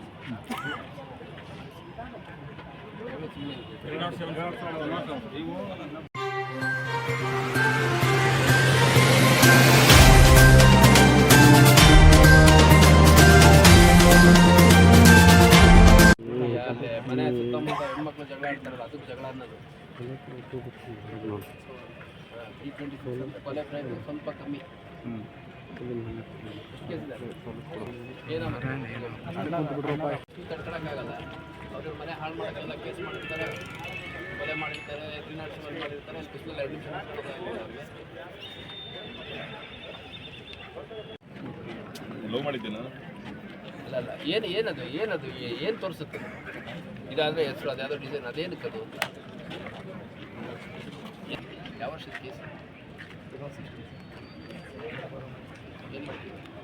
ಅಲ್ಲಿ ಮನೆ ಸುತ್ತಮುತ್ತ ಹೆಣ್ಮಕ್ಳು ಜಗಳ ಆಡ್ತಾರಲ್ಲ ಅದಕ್ಕೆ ಜಗಳ ಅನ್ನೋದು ಟಿ ಟ್ವೆಂಟಿ ಕೊಲೆ ಪ್ರಯತ್ನ ಸ್ವಲ್ಪ ಕಮ್ಮಿ ಏನೋ ತಡ್ಕೊಳಕ್ಕಾಗಲ್ಲ ಅವ್ರ ಮನೆ ಹಾಳು ಮಾಡೋಕ್ಕಾಗಲ್ಲ ಕೇಸ್ ಮಾಡಿರ್ತಾರೆ ಕೊಲೆ ಮಾಡಿರ್ತಾರೆ ಕ್ರಿಮಿನಲ್ ಮಾಡಿರ್ತಾರೆ ಸ್ಪೆಷಲ್ ನಿಮಿಷ ಲವ್ ಮಾಡಿದ್ದೆ ನಾನು ಅಲ್ಲ ಅಲ್ಲ, ಏನು, ಏನದು ಏನದು ಏನು ತೋರಿಸುತ್ತೆ? ಇದಾದರೆ ಹೆಸರು ಅದ್ಯಾವುದೋ ಡಿಸೈನ್ ಅದೇನಕ್ಕೆ ಅದು? ಯಾವ ವರ್ಷದ ಕೇಸ್ ಏನು ಮಾಡ್ತೀವಿ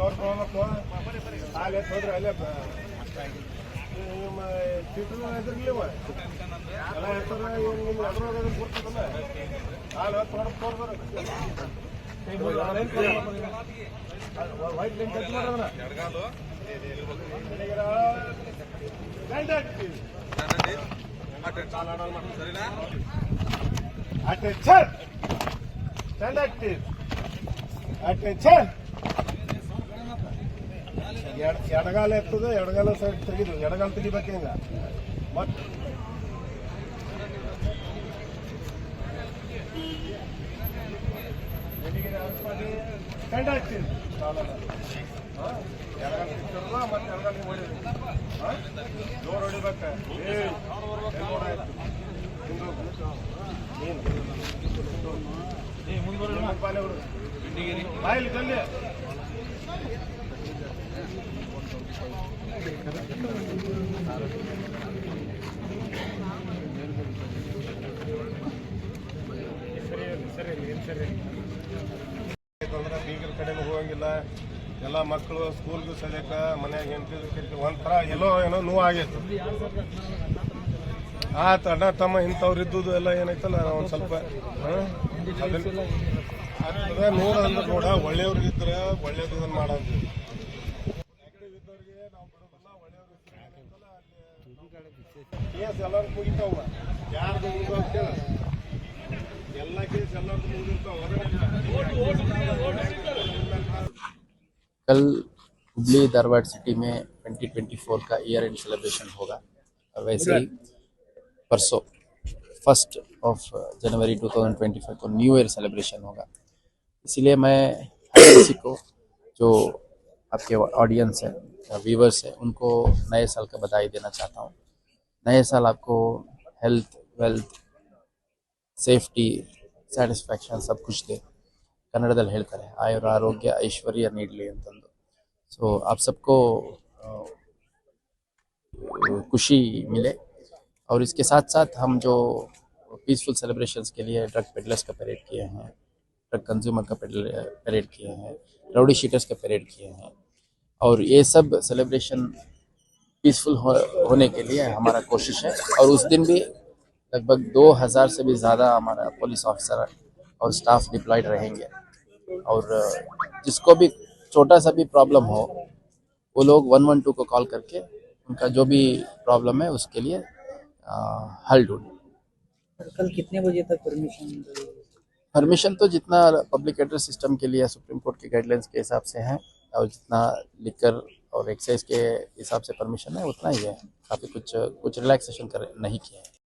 ಅವ್ನು ಜೋರ್ ತಗೊಳಕ್ಕೆ ಹಾಲು ಹೋದ್ರೆ ಅಲ್ಲೇ ನಿಮ್ಮ ಚಿತ್ರ ಹೆಸರ್ಲಿವ ಎಲ್ಲ ಹೆಸರು ನಿಮ್ಮ ಅದನ್ನ ಕೊಡ್ತದಲ್ಲ ಹಾಲು ಹೊತ್ತು ಹೊಡೆದು ವೈಟ್ ಲೈನ್ ಮಾಡೋದನ್ನ ಅಟೆನ್ಷನ್ ಅಟೆನ್ಷನ್ ಎಡಗಾಲ ಎತ್ತದ ಎಡಗಾಲ ಸೈಡ್ ತೆಗಿದು ಎಡಗಾಲ ತೆಗಿಬೇಕು ಹಿಂಗ ಮತ್ತೆ ಸ್ಟ್ಯಾಂಡ್ ಆಗ್ತೀವಿ ಎಡಗಾಲ ಮತ್ತೆ ಜೋರ್ ಹೊಡಿಬೇಕು ನೀನು ಬಾಯಲ್ಲಿ ಜಲ್ದಿ ಬೀಗರ ಕಡೆನೂ ಹೋಗಂಗಿಲ್ಲ. ಎಲ್ಲ ಮಕ್ಕಳು ಸ್ಕೂಲ್ಗೂ ಸದ್ಯಕ್ಕೆ ಮನ್ಯಾಗ ಹೆಂಡತಿ ಒಂಥರ ಎಲ್ಲೋ ಏನೋ ನೋವು ಆಗೈತೆ ಆ ಅಣ್ಣ ತಮ್ಮ ಇಂಥವ್ರು ಇದ್ದುದು ಎಲ್ಲ ಏನೈತಲ್ಲ, ಒಂದು ಸ್ವಲ್ಪ ಅದ ನೋಡಂದ್ರೆ ನೋಡ ಒಳ್ಳೆಯವ್ರಿಗಿದ್ರೆ ಒಳ್ಳೇದು ಇದನ್ನ ಕೇಸ್ ಎಲ್ಲರೂ ಮುಗಿತಾವ ಯಾರ್ದು ಮುಗಿತಾವ ಎಲ್ಲ ಕೇಸ್ ಎಲ್ಲರದ್ದು ಮುಗಿದಿರ್ತಾವ कल हुबली धारवाड़ सिटी में 2024 का ईयर एंड सेलिब्रेशन होगा और वैसे ही परसों फर्स्ट ऑफ जनवरी 2025 को न्यू ईयर सेलिब्रेशन होगा इसीलिए मैं हर किसी को जो आपके ऑडियंस है व्यूवर्स है उनको नए साल का बधाई देना चाहता हूँ नए साल आपको हेल्थ वेल्थ ಸೇಫ್ಟಿ ಸ್ಯಾಟಿಸ್ಫ್ಯಾಕ್ಷನ್ सब कुछ दे ಕನ್ನಡದಲ್ಲಿ ಹೇಳ್ತಾರೆ ಆಯುರ ಆರೋಗ್ಯ ಐಶ್ವರ್ಯ ನೀಡಲಿ ಅಂತಂದು ಸೊ ಆಪ್ ಸಬ್ಕೋ अ, खुशी मिले और इसके साथ साथ हम जो पीसफुल सेलिब्रेशंस के लिए ड्रग पेडलर्स का परेड किए हैं ड्रग कंज्यूमर का परेड किए हैं राउडी शीटर्स का परेड किए हैं और ये सब सेलिब्रेशन पीसफुल हो, होने के लिए हमारा कोशिश है। और उस दिन भी लगभग 2000 से भी ज़्यादा हमारा पुलिस ऑफिसर और स्टाफ डिप्लॉयड रहेंगे। और जिसको भी छोटा सा भी प्रॉब्लम हो वो लोग वन वन टू को कॉल करके उनका जो भी प्रॉब्लम है उसके लिए अ, हल ढूंढें। कल कितने बजे तक परमिशन परमिशन तो जितना पब्लिक एड्रेस सिस्टम के लिए सुप्रीम कोर्ट के गाइडलाइंस के हिसाब से है और जितना लिकर और एक्सरसाइज के हिसाब से परमिशन है, उतना ही है। काफ़ी कुछ कुछ रिलैक्सेशन कर, नहीं किया है।